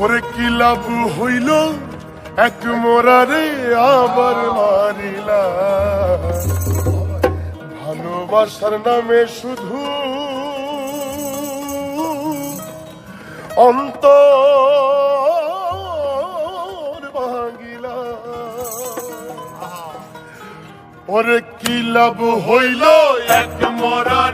ওরে কি লাভ হইল? এক মোরারে আবার মারিলা। ভালোবাসার নামে শুধু অন্ত ওরে কি লাভ হইল? এক মরারে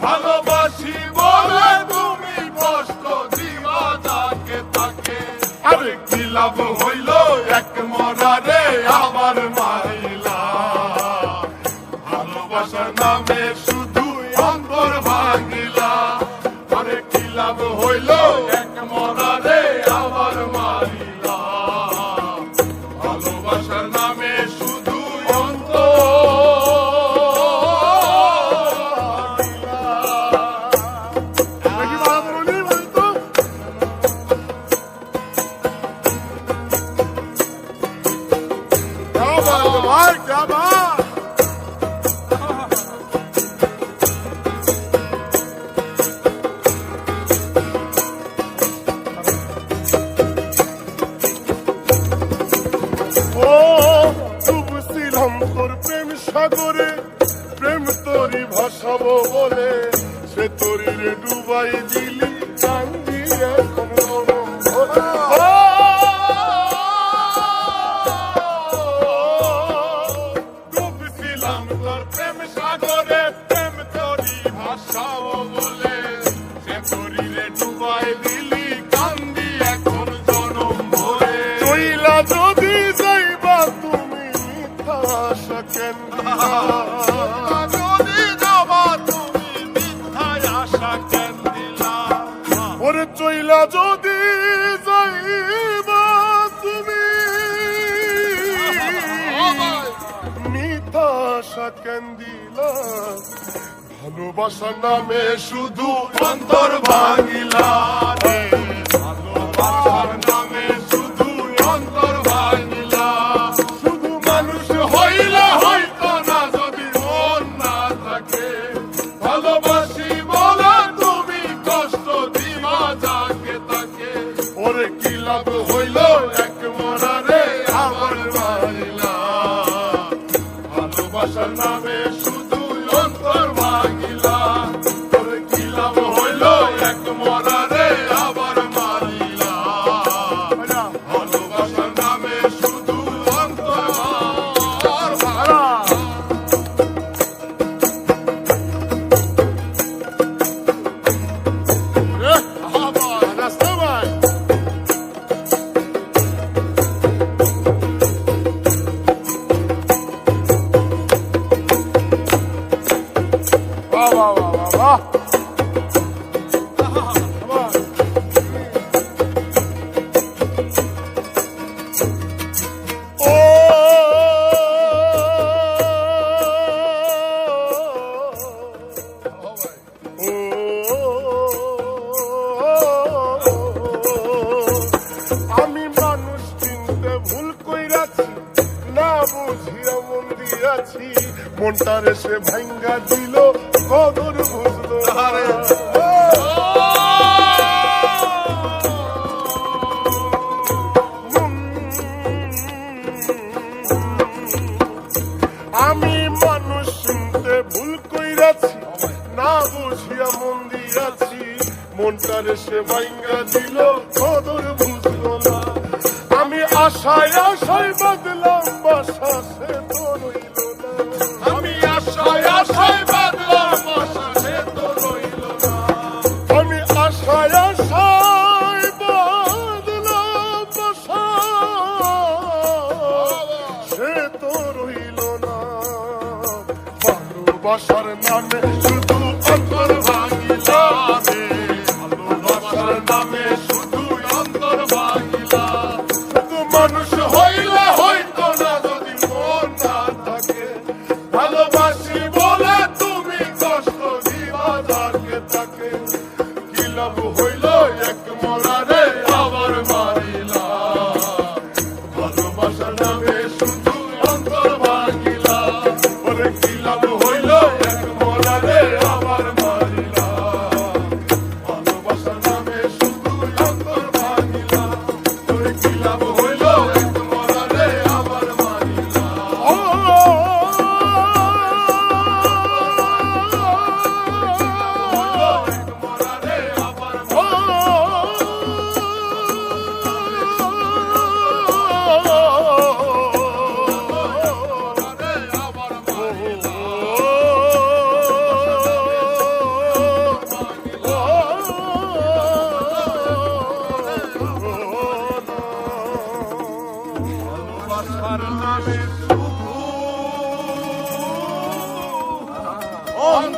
ভালোবাসি লাভ হইল এক মরারে আবার মাইলা। ভালোবাসার নামে শুধু অন্তর ভাঙিলা। আরে কি লাভ হইল সাগরে প্রেম তোরি ভাসাবো বলে সে তোরি রে ডুবাই দিলি। ডুবাই দিলি কান্দি এখন জনম ভরে চইলা যদি যাইবা তুমি মিথ্যা আশা যদি যাবা তুমি মিথ্যা আশা কেন দিলা ওরে চইলা যদি যাইবা তুমি মিথ্যা আশা কেন দিলা ভালোবাসার নামে শুধু অন্তর ভাঙিলা ভালোবাসার নামে শুধু অন্তর ভাঙিলা। শুধু মানুষ হইলে হয়তো না, যদি মন না থাকে। ভালোবাসি বলে তুমি কষ্ট দিবা যাকে তাকে। ওরে কি লাভ হইল এক মরারে আবার মারিলা ভালোবাসার নামে শুধু সাথী মনটা সে ভাঙ্গা দিল কদর বুঝলো আমি মানুষ শুনতে ভুল কইরাছি না বুঝিয়া মন দিয়াছি মনটারে সে ভাঙ্গা দিল কদর বুঝলো না। আমি আশায় আশায় বদলাম বাসা সে তো রইল তো রইল না। নামে শুধু অন্তর ভাঙিলামে ভালোবাসার নামে শুধু অন্তর ভাঙিলা। শুধু মানুষ Oh.